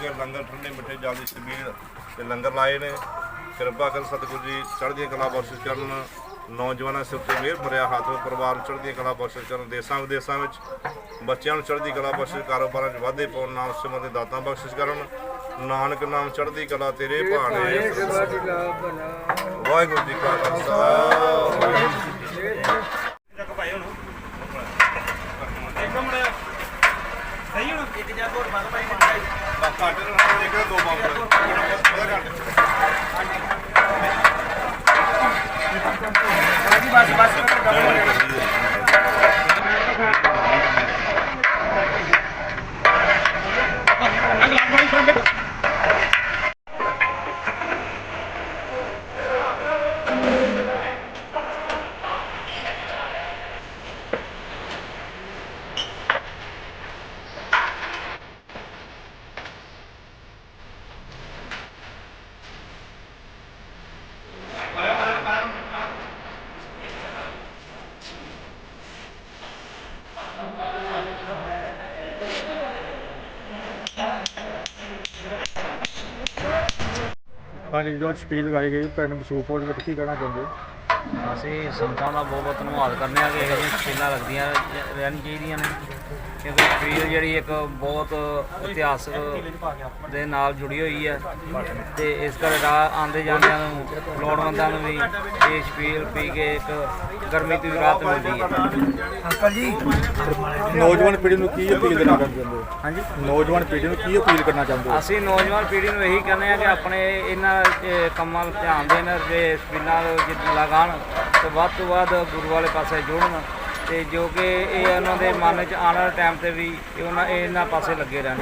ਕੇ ਲੰਗਰ ਠੰਡੇ ਮਿੱਠੇ ਜਲ ਦੀ ਛਬੀਲ ਤੇ ਲੰਗਰ ਲਾਏ ਨੇ। ਕਿਰਪਾ ਕਰ ਸਤਿਗੁਰੂ ਜੀ ਚੜ੍ਹਦੀਆਂ ਕਲਾ ਬਖਸ਼ਿਸ਼ ਕਰਨ ਨੌਜਵਾਨਾਂ ਸਿਰ ਤੇ ਮਿਹਰ ਭਰਿਆ ਹੱਥ ਪਰਿਵਾਰ ਨੂੰ ਚੜ੍ਹਦੀਆਂ ਕਲਾ ਬਖਸ਼ਿਸ਼ ਕਰਨ ਦੇਸਾਂ ਵਿਦੇਸਾਂ ਵਿੱਚ ਬੱਚਿਆਂ ਨੂੰ ਚੜ੍ਹਦੀ ਕਲਾ ਬਖਸ਼ਿਸ਼ ਕਾਰੋਬਾਰਾਂ 'ਚ ਵਾਧੇ ਪਾਉਣ ਨਾਮ ਸਿਮਰ ਦੇ ਦਾਤਾਂ ਬਖਸ਼ਿਸ਼ ਕਰਨ। ਨਾਨਕ ਨਾਮ ਚੜ੍ਹਦੀ ਕਲਾ ਤੇਰੇ ਭਾਣੇ। ਵਾਹਿਗੁਰੂ ਜੀ ਕਾ ਖਾਲਸਾ। ਵਾਹਿਗੁਰੂ ਜੀ ਕੀ ਫਤਿਹ। ਬਸ ਘੱਟ ਨਾ ਇੱਕ ਦੋ ਬੰਬ ਉਹਦਾ ਘੱਟ ਹਾਂਜੀ ਜੋ ਸਪੀਡ ਲਗਾਈ ਗਈ, ਪਿੰਡ ਮਸੂਪੁਰ ਵਿੱਚ ਕੀ ਕਹਿਣਾ ਚਾਹੁੰਦੇ ਹੋ? ਅਸੀਂ ਸੰਗਤਾਂ ਦਾ ਬਹੁਤ ਬਹੁਤ ਧੰਨਵਾਦ ਕਰਦੇ ਹਾਂ ਕਿ ਇਹੋ ਜਿਹੀਆਂ ਸਪੀਲਾਂ ਲੱਗਦੀਆਂ ਰਹਿ- ਰਹਿਣੀਆਂ ਚਾਹੀਦੀਆਂ ਨੇ ਕਿਉਂਕਿ ਸਪੀਲ ਜਿਹੜੀ ਇੱਕ ਬਹੁਤ ਇਤਿਹਾਸਕ ਦੇ ਨਾਲ ਜੁੜੀ ਹੋਈ ਹੈ ਤੇ ਇਸ ਕਰਕੇ ਰਾਹ ਆਉਂਦੇ ਜਾਂਦਿਆਂ ਨੂੰ ਲੋੜਵੰਦਾਂ ਨੂੰ ਵੀ ਇਹ ਸਪੀਲ ਪੀ ਕੇ ਇੱਕ ਗਰਮੀ ਤੋਂ ਵੀ ਰਾਹਤ ਮਿਲਦੀ ਹੈ। ਨੌਜਵਾਨ ਪੀੜ੍ਹੀ ਨੂੰ ਕੀ ਅਪੀਲ ਕਰਨਾ ਚਾਹੁੰਦੇ ਹੋ? ਹਾਂਜੀ। ਨੌਜਵਾਨ ਪੀੜ੍ਹੀ ਨੂੰ ਕੀ ਅਪੀਲ ਕਰਨਾ ਚਾਹੁੰਦੇ ਹੋ? ਅਸੀਂ ਨੌਜਵਾਨ ਪੀੜ੍ਹੀ ਨੂੰ ਇਹੀ ਕਹਿੰਦੇ ਆ ਕਿ ਆਪਣੇ ਇਹਨਾਂ ਕੰਮਾਂ ਵੱਲ ਧਿਆਨ ਦੇਣ ਤੇ ਸਪਿਨਾਂ ਜਿੱਦ ਲਗਾਉਣ ਤੇ ਵੱਧ ਤੋਂ ਵੱਧ ਗੁਰੂ ਵਾਲੇ ਪਾਸੇ ਜੁੜਨ। ਤੇ ਜੋ ਕਿ ਇਹ ਉਹਨਾਂ ਦੇ ਮਨ 'ਚ ਆਉਣ ਵਾਲੇ ਟਾਈਮ ਤੇ ਵੀ ਇਹ ਉਹਨਾਂ ਇਹਨਾਂ ਪਾਸੇ ਲੱਗੇ ਰਹਿਣ।